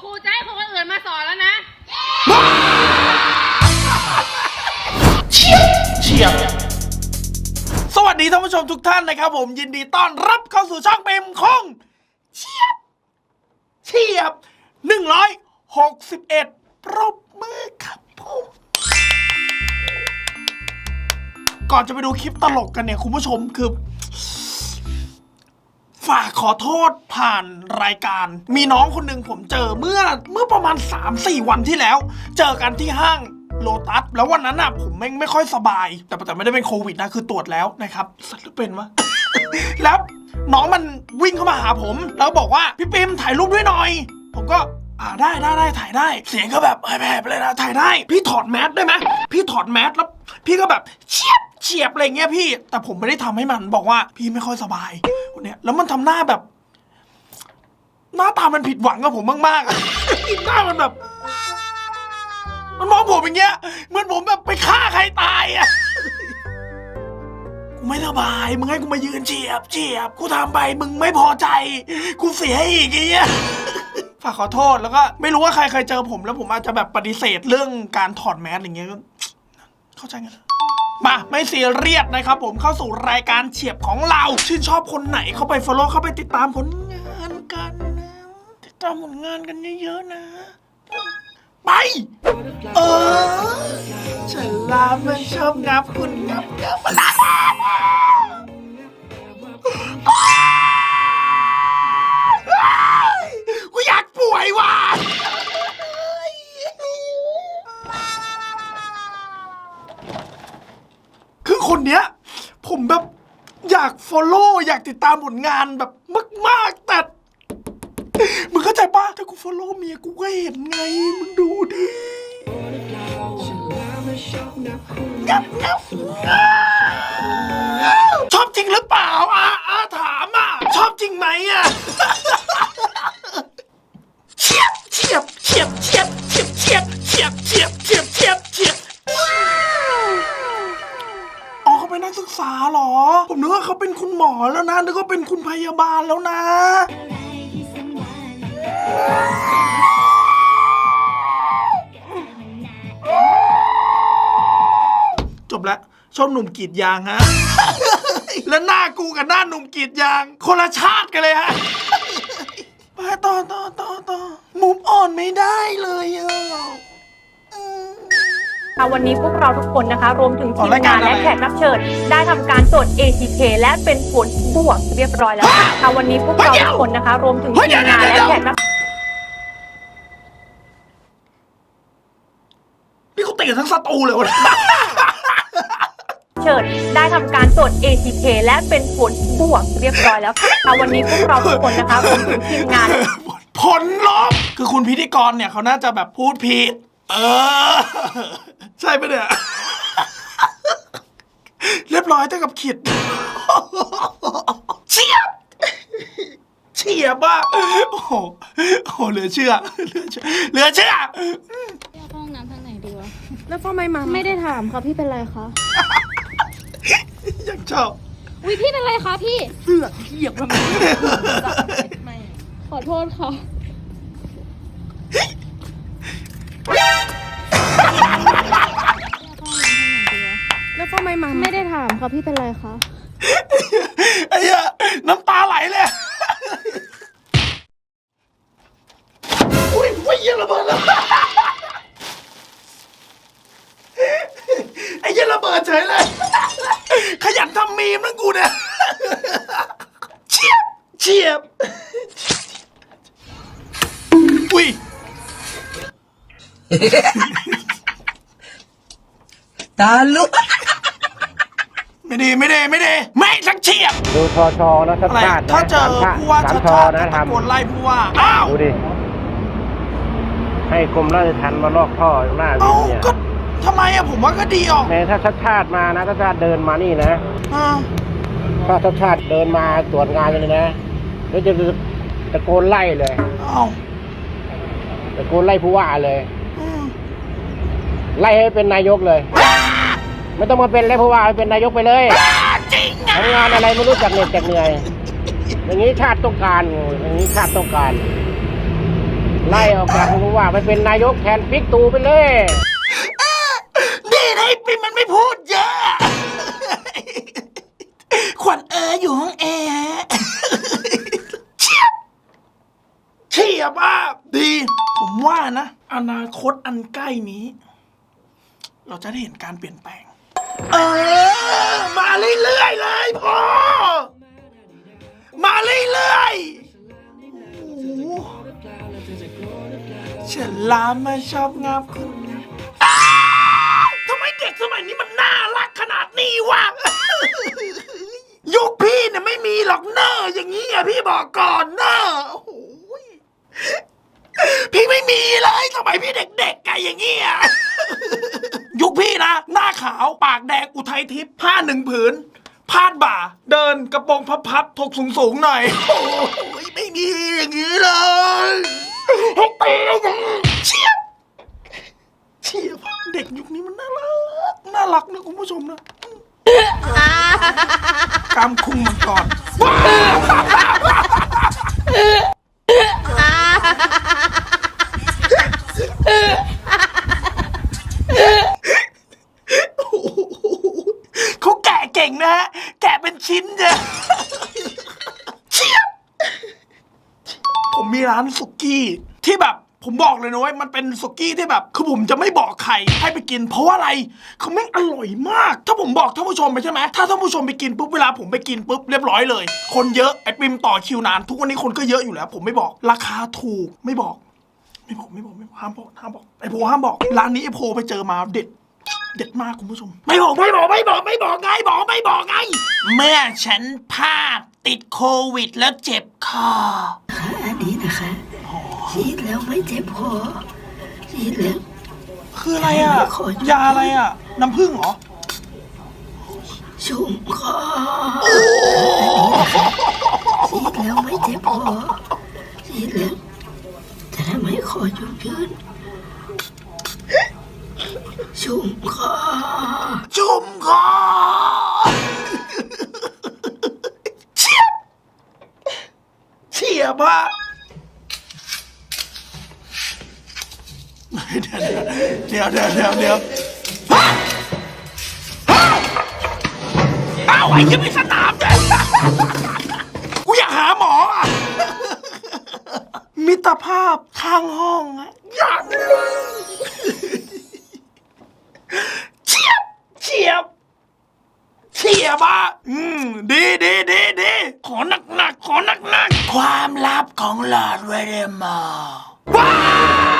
ครูจะให้คนอื่นมาสอนแล้วนะเฉียบสวัสดีท่านผู้ชมทุกท่านนะครับ ผมยินดีต้อนรับเข้าสู่ช่องเปมคงเฉียบเฉียบหนึ่งร้อยหกสิบเอ็ดปรบมือครับผมก่อนจะไปดูคลิปตลกกันเนี่ย คุณผู้ชมคือ ฝากขอโทษผ่านรายการ มีน้องคนหนึ่งผมเจอเมื่อเมื่อประมาณ 3-4 วันที่แล้ว เจอกันที่ห้างโลตัสแล้ววันนั้นอะผมไม่ไม่ค่อยสบาย แต่แต่ไม่ได้เป็นโควิดนะคือตรวจแล้วนะครับสัตว์หรือเป็นวะ แล้วน้องมันวิ่งเข้ามาหาผม แล้วบอกว่าพี่ปิมถ่ายรูปด้วยหน่อย ผมก็ อ่าได้ได้ได้ถ่ายได้ เสียงก็แบบแผลบเลยนะถ่ายได้ พี่ถอดแมสได้ไหมพี่ถอดแมสแล้ว พี่ก็แบบเฉียบเฉียบอะไรเงี้ยพี่ แต่ผมไม่ได้ทำให้มันบอกว่า พี่ไม่ค่อยสบายเนี่ยแล้วมันทำหน้าแบบ หน้าตามันผิดหวังกับผมมากๆหน้ามันแบบ มันมองผมอย่างเงี้ยเหมือนผมแบบไปฆ่าใครตายอะกูไม่สบายมึงให้กูมายืนเฉียบเฉียบกูทำไปมึงไม่พอใจ กูเสียอีกไอ้เงี้ย ฝากขอโทษแล้วก็ไม่รู้ว่าใครเคยเจอผม แล้วผมอาจจะแบบปฏิเสธเรื่องการถอดแมสอย่างเงี้ยก็เข้าใจกันนมาไม่เสียเรียสนะครับผมเข้าสู่รายการเฉียบของเรา ชื่นชอบคนไหนเข้าไป follow เข้าไปติดตามผลงานกันนะติดตามผลงานกันเยอะๆนะ ไปเออฉลามมันชอบงับคุณงับงับ อยากติดตามผลงานแบบมาก ๆ แต่ มึงเข้าใจปะถ้ากูฟอลโล่เมียกูก็เห็นไง มึงดูดิงับงับชอบจริงหรือเปล่าอาอะถามอะ ชอบจริงไหมอะ หรอ ผมนึกว่าเขาเป็นคุณหมอแล้วนะนึกว่าเป็นคุณพยาบาลแล้วนะ จบแล้วชอบหนุ่มกรีดยางฮะ แล้วหน้ากูกับหน้าหนุ่มกรีดยาง คนละชาติกันเลยฮะ ไปต่อต่อต่อต่อมุมอ่อนไม่ได้เลยอะอืม ค่ะวันนี้พวกเราทุกคนนะคะ รวมถึงอ๋ทีอมรายการงานและอะไรแขกรับเชิญได้ทำการตรวจ ATK และเป็นผลบวกเรียบร้อยแล้วค่ะค่ะวันนี้พวกเราทุกคนนะคะ รวมถึงเฮ้ยทีมงานเดี๋ยวและแขกรับนี่เขาตีกันทั้งสตูเลยวะเชิญได้ทำการตรวจ ATK และเป็นผลบวกเรียบร้อยแล้วค่ะค่ะวันนี้พวกเราทุกคนนะคะรวมถึงทีมงาน ผลลบคือคุณพิธีกรเนี่ยเขาน่าจะแบบพูดผิด เออ ใช่ปะเนี่ย เรียบร้อยเท่ากับขิด เฉียบ เฉียบอะโอ้โหโอ้โหเหลือเชื่อ เหลือเชื่อเหลือเชื่อ เข้าห้องน้ำทางไหนดีวะ แล้วทำไมมา ไม่ได้ถามค่ะพี่เป็นไรคะ ยังชอบวิพี่เป็นไรคะพี่ เสือกเหยียบทำไมไม่ขอโทษค่ะ ไมมาไม่ได้ถามค่ะพี่เป็นไรคะไอ้เหี้ยน้ำตาไหลเลยอุ้ยอุ้ยเหี้ยระเบิดแล้วไอ้เหี้ยระเบิดเฉยเลย ขยันทำมีมนะกูเนี่ยเฉียบเฉียบอุ้ยตาลุก ไม่ดีไม่ดีไม่ดีไม่สักเฉียบดูชอชอนะชัดอะไรชาตินะถ้าเจอสมผู้ว่าสาชัมดชอชาตินะตะทำโกนไล่ผู้ว่าอ้าวดูดิ ให้กรมราชทัณฑ์มาลอกท่อหน้าวิเอ้านเนี่ยก็ทำไมอะผมว่าก็ดีออกแม้ถ้าชัดชาติมานะถ้าชาติเดินมานี่นะ อ่าถ้าชัดชาติเดินมาตรวจงานเลยนะแล้วจะตะโกนไล่เลย เอ้าตะโกนไล่ผู้ว่าเลย อืมไล่ให้เป็นนายกเลย ไม่ต้องมาเป็นแล้วผู้ว่าให้เป็นนายกไปเลยจริงอะทำงานอะไรไม่รู้จักเหน็ดจักเหนื่อย อย่างนี้ชาติต้องการอย่างนี้ชาติต้องการ ไล่ออกจากผู้ว่าไปเป็นนายกแทนบิ๊กตู่ไปเลยนี่นะไอ้ปิมมันไม่พูดเยอะขวัญเอออยู่ห้องแอร์ฮะเฉียบเฉียบอะดี ผมว่านะ อนาคตอันใกล้นี้ เราจะได้เห็นการเปลี่ยนแปลง เออ มาเรื่อยๆเลยพ่อ มาเรื่อยๆฉันลามมาชอบงับคุณทำไมเด็กสมัยนี้มันน่ารักขนาดนี้วะยุคพี่เนี่ยไม่มีหรอกเนออย่างนี้อะพี่บอกก่อนเนอโอ้โหพี่ไม่มีเลยสมัยพี่เด็กๆไงอย่างเงี้ย ยุคพี่นะ หน้าขาวปากแดงอุทัยทิพย์ผ้าหนึ่งผืนพาดบ่า เดินกระโปรงพับๆถกสูงๆหน่อย โอ้ยไม่มีอย่างนี้เลยให้ตีอย่างนี้เชียบเชียบเด็กยุคนี้มันน่ารักน่ารักนะคุณผู้ชมนะกามคุงมันก่อน เลยนะเว้ยมันเป็นสุกี้ที่แบบคือผมจะไม่บอกใครให้ไปกิน เพราะว่าอะไรคือแม่งอร่อยมาก ถ้าผมบอกท่านผู้ชมไปใช่ไหมถ้าท่านผู้ชมไปกินปุ๊บเวลาผมไปกินปุ๊บเรียบร้อยเลย คนเยอะไอ้ปิมต่อคิวนาน ทุกวันนี้คนก็เยอะอยู่แล้ว ผมไม่บอกราคาถูกไม่บอก ไม่บอกไม่บอกไม่บอกห้ามบอกห้ามบอกไอโพห้ามบอกร้านนี้ไอโพไปเจอมาเด็ดเด็ดมากคุณผู้ชม ไม่บอกไม่บอกไม่บอกไม่บอกไงบอกไม่บอกไง เมื่อฉันพลาดติดโควิดแล้วเจ็บคออันนี้นะคะ ฉีดแล้วไม่เจ็บคอฉีดแล้ว คืออะไรอะยาอะไรอะ น้ำผึ้งเหรอ ชุ่มคอฉีดแล้วไม่เจ็บคอฉีดแล้วจะทำให้คอชุ่มชื้นชุ่มคอ ชุ่มคอเฉียบเฉียบอะ เดี๋ยวเดี๋ยวเดี๋ยวเดี๋ยวฮะฮะอ้าวไอ้ยังไม่สนามเลยกูอยากหาหมออะมิตรภาพข้างห้องอะอยากเลยเฉียบเฉียบเฉียบอะอืมดีดีดีดีขอหนักหนักๆขอหนักหนักๆความลับของหลอดเวเดมอร์ว้าไ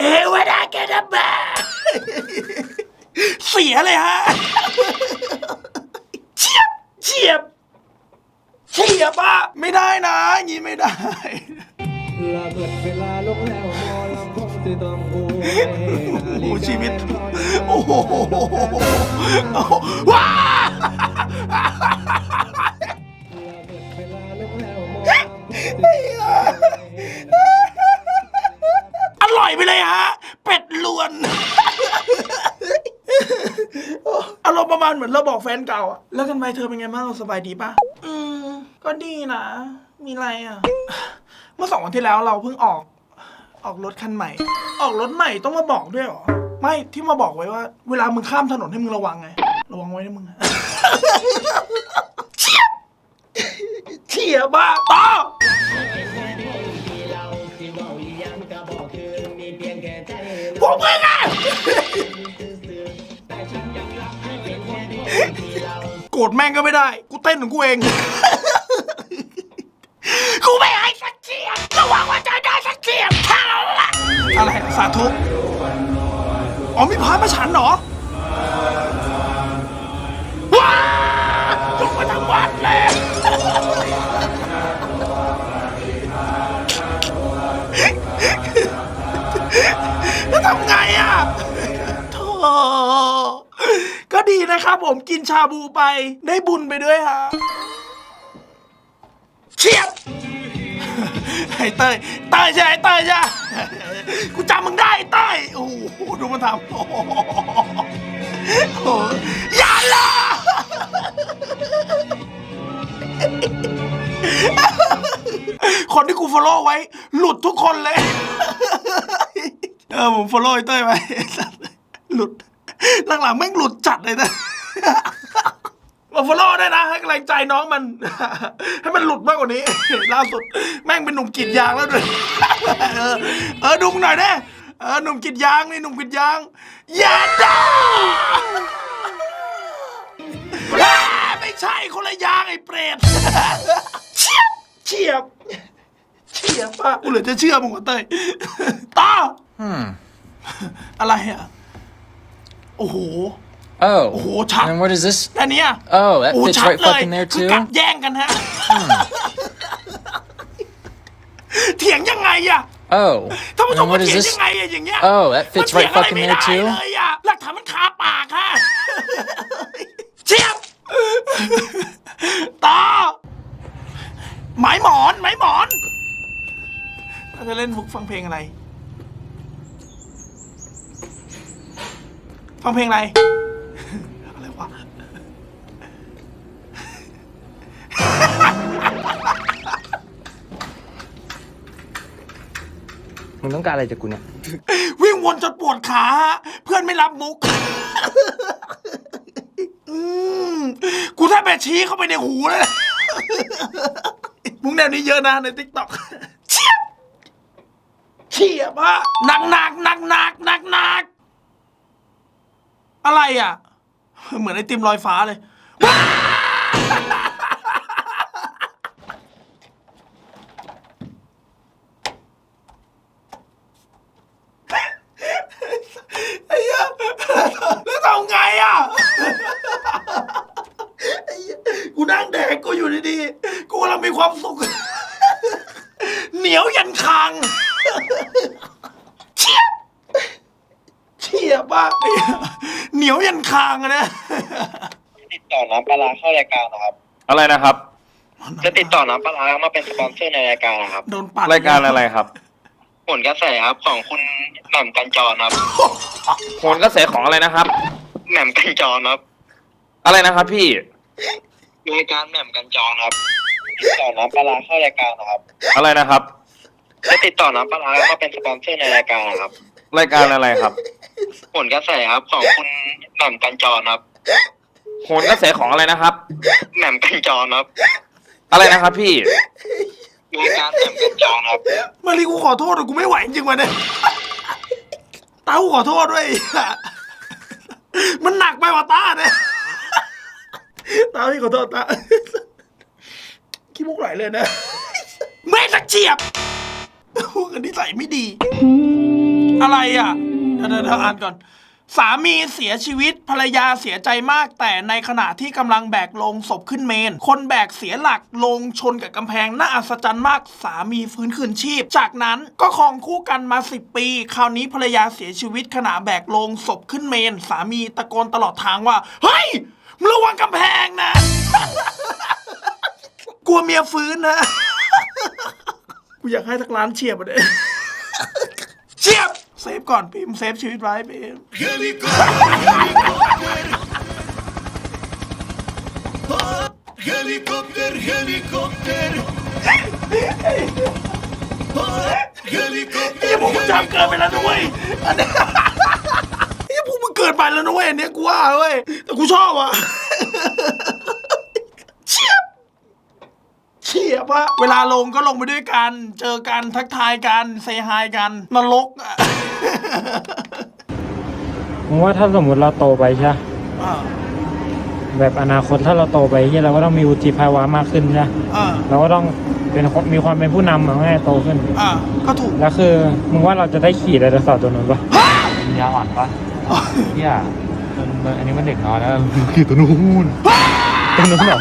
เอวดาแกดับแบเสียเลยฮะเฉียบเฉียบเฉียบอะไม่ได้นะอย่างนี้ไม่ได้ละเกิดเวลาลงแล้วมอลำคงจะต้องหูโอ้โหชีวิต โอ้โหว้าเวล ประมาณเหมือนเราบอกแฟนเก่าอะแล้วกันไปเธอเป็นไงบ้างเราสบายดีปะอืม ก็ดีนะ มีอะไรอะเมื่อสองวันที่แล้วเราเพิ่งออก ออกรถคันใหม่ ออกรถใหม่ต้องมาบอกด้วยเหรอ ไม่ที่มาบอกไว้ว่า เวลามึงข้ามถนนให้มึงระวังไง ระวังไว้นะมึงเฉียบเฉียบบ้าต่อพวกมึงอะ โกรธแม่งก็ไม่ได้ กูเต้นของกูเอง กินชาบูไป ได้บุญไปด้วยฮะเฉียบไอ้เต้ยเต้ยใช่ไหมเต้ยใช่กูจำมึงได้ไอ้เต้ยดูมันทำโอ้โหอย่าล่ะคนที่กูฟอลโล่ไว้ หลุดทุกคนเลย เออผมฟอลโล่ไอ้เต้ยไปหลุดหลังๆแม่งหลุดจัดเลยนะ มาฟอลโล่ได้นะ ให้กำลังใจน้องมัน ให้มันหลุดมากกว่านี้ ล่าสุด แม่งเป็นหนุ่มกรีดยางแล้วด้วย เออเออดุมหน่อยนะเออหนุ่มกรีดยางนี่หนุ่มกรีดยางอย่าด่าอ่าไม่ใช่คนละยางไอ้เปรตเฉียบเฉียบเฉียบป่ะกูเหลือจะเชื่อมึงว่าเต้ยต่ออะไรอะ โอ้โห โอ้โห Oh, ชัด and what is this? อันเนี้ย Oh, that โอ้ fits ชัด right เลย fucking there คือ too. กัดแย่งกันฮะ เถียงยังไงอะ Oh, ท่านผู้ชม and ว่า what is เถียง this? ยังไงอะอย่างเงี้ย Oh, that มัน fits เถีย right งอะไร fucking ไม่ there ได้ too. เลยอะหลักฐานมันคาปากค่ะเชียบต่อหมายหมอนหมายหมอนเราจะเล่นมุกฟังเพลงอะไร ฟังเพลงอะไรอะไร วะ มึงต้องการอะไรจากกูเนี่ย วิ่งวนจนปวดขาฮะเพื่อนไม่รับมุก อืมกูแทบแบบชี้เข้าไปในหูเลย มุกแนวนี้เยอะนะในทิกตอกเฉียบเฉียบฮะหนักหนักหนักหนักหนักหนักอะไรอะ เหมือนไอติมลอยฟ้าเลย ร้าเข้ารายการนะครับ อะไรนะครับ จะติดต่อน้ำปลาร้ามาเป็นสปอนเซอร์ในรายการนะครับ โดนปัดรายการอะไรครับผลกระแสครับของคุณแหม่มกันจรครับโหนกระแสของอะไรนะครับ แหม่มกันจรครับ อะไรนะครับ พี่รายการแหม่มกันจรครับ ติดต่อน้ำปลาร้าเข้ารายการนะครับ อะไรนะครับจะติดต่อน้ำปลาร้ามาเป็นสปอนเซอร์ในรายการนะครับ รายการอะไรครับ ผลกระแสครับของคุณแหม่มกันจรครับ โหนกระแสของอะไรนะครับ แหม่มกันจรครับอะไรนะครับพี่รายการแหม่มกันจรครับมารีกูขอโทษแต่กูไม่ไหวจริงๆวันนี้ตากูขอโทษด้วยมันหนักไปว่ะตาเนี่ยตาพี่ขอโทษตาขี้มุกไหลเลยนะแม่สักเฉียบพูดกันนิสัยไม่ดี อะไรอะเดี๋ยวเดี๋ยวเดี๋ยวอ่านก่อน สามีเสียชีวิตภรรยาเสียใจมาก แต่ในขณะที่กำลังแบกลงศพขึ้นเมน คนแบกเสียหลักลงชนกับกำแพงน่าอัศจรรย์มากสามีฟื้นคืนชีพ จากนั้นก็ครองคู่กันมา 10 ปี คราวนี้ภรรยาเสียชีวิตขณะแบกลงศพขึ้นเมน สามีตะโกนตลอดทางว่า เฮ้ยมึงระวังกำแพงนะ กลัวเมียฟื้นนะกูอยากให้ทักร้านเฉียบอะเด้เฉียบเซฟก่อนพิมเซฟชีวิตไว้พิม พ์ไอ้พวกมึงจำเกินไปแล้วนะเว้ยอันเนี้ยไอ้พวกมึงเกินไปแล้วนะเว้ยอันเนี้ยกูว่าเว้ยแต่กูชอบอะเฉียบเฉียบอะเวลาลงก็ลงไปด้วยกัน เจอกันทักทายกันเซฮายกันนรกอะ ผมว่าถ้าสมมติเราโตไปใช่ปะอ่าแบบอนาคตถ้าเราโตไปเหียเราก็ต้องมีวุฒิภาวะมากขึ้นใช่ปะอ่าเราก็ต้องเป็นคนมีความเป็นผู้นำมาง่ายโตขึ้น อ่าก็ถูกแล้วคือมึงว่าเราจะได้ขี่ไดโนเสาร์ตัวนั้นปะยาอ่อนปะเฮียมันอันนี้มันเด็กน้อยแล้วตัวนู้นเหรอ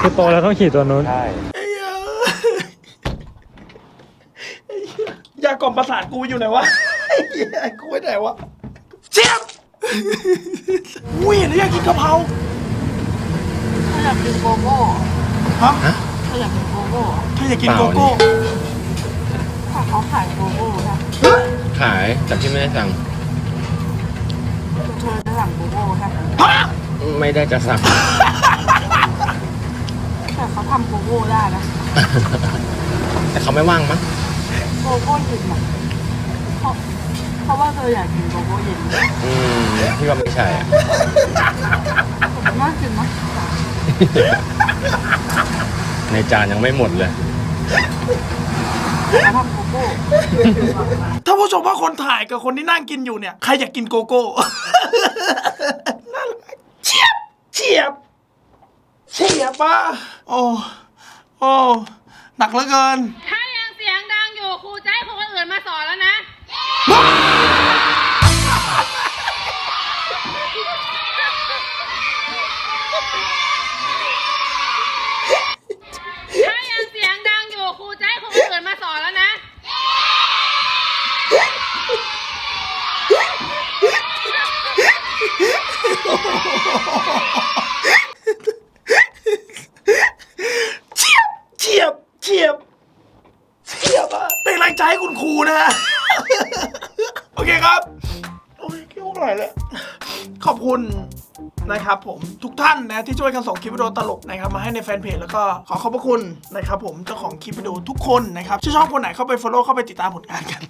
คือโตแล้วต้องขี่ตัวนู้น ใช่ไอ้เหี้ยไอ้เหี้ยยากล่อมประสาทกูอยู่ไหนวะไอ้เหี้ยกูไว้ไหนวะเจี๊ยบ อุ้ยเห็นแล้วอยากกินกะเพราถ้าอยากกินโกโก้ฮะ ถ้าอยากกินโกโก้ถ้าอยากกินโกโก้ถ้าเขาขายโกโก้นะขายแต่พี่ไม่ได้สั่งธอจะสั่งโกโก้ใช่ไหมฮะไม่ได้จะสั่ง แต่เขาทำโกโก้ได้นะแต่เขาไม่ว่างมั้งโกโก้เย็นอะเพราะ เพราะว่าเธออยากกินโกโก้เย็นอืมพี่ว่าไม่ใช่อะน่ากินมั้ยในจานยังไม่หมดเลยเขาทำโกโก้ถ้าผู้ชมว่าคนถ่ายกับคนที่นั่งกินอยู่เนี่ย ใครอยากกินโกโก้ น่ารักเฉียบเฉียบเฉียบป่ะโอ้โอ้หนักเหลือเกินถ้ายังเสียงดังอยู่ครูจะให้คนอื่นมาสอนแล้วนะถ้า เฉียบเฉียบเฉียบเฉียบอะเป็นแรงใจให้คุณครูนะ โอเคครับ โอ้ยเกี่ยวไหลเลยขอบคุณนะครับผมทุกท่านนะที่ช่วยกันส่งคลิปวิดีโอตลกนะครับมาให้ในแฟนเพจแล้วก็ขอขอบพระคุณนะครับผมเจ้าของคลิปวิดีโอทุกคนนะครับที่อชอบคนไหนเข้าไป follow เข้าไปติดตามผลงานกัน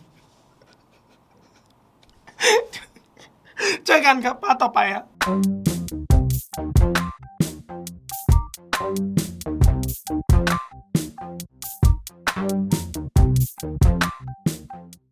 เจอกันครับป้าต่อไปครับ Thank you.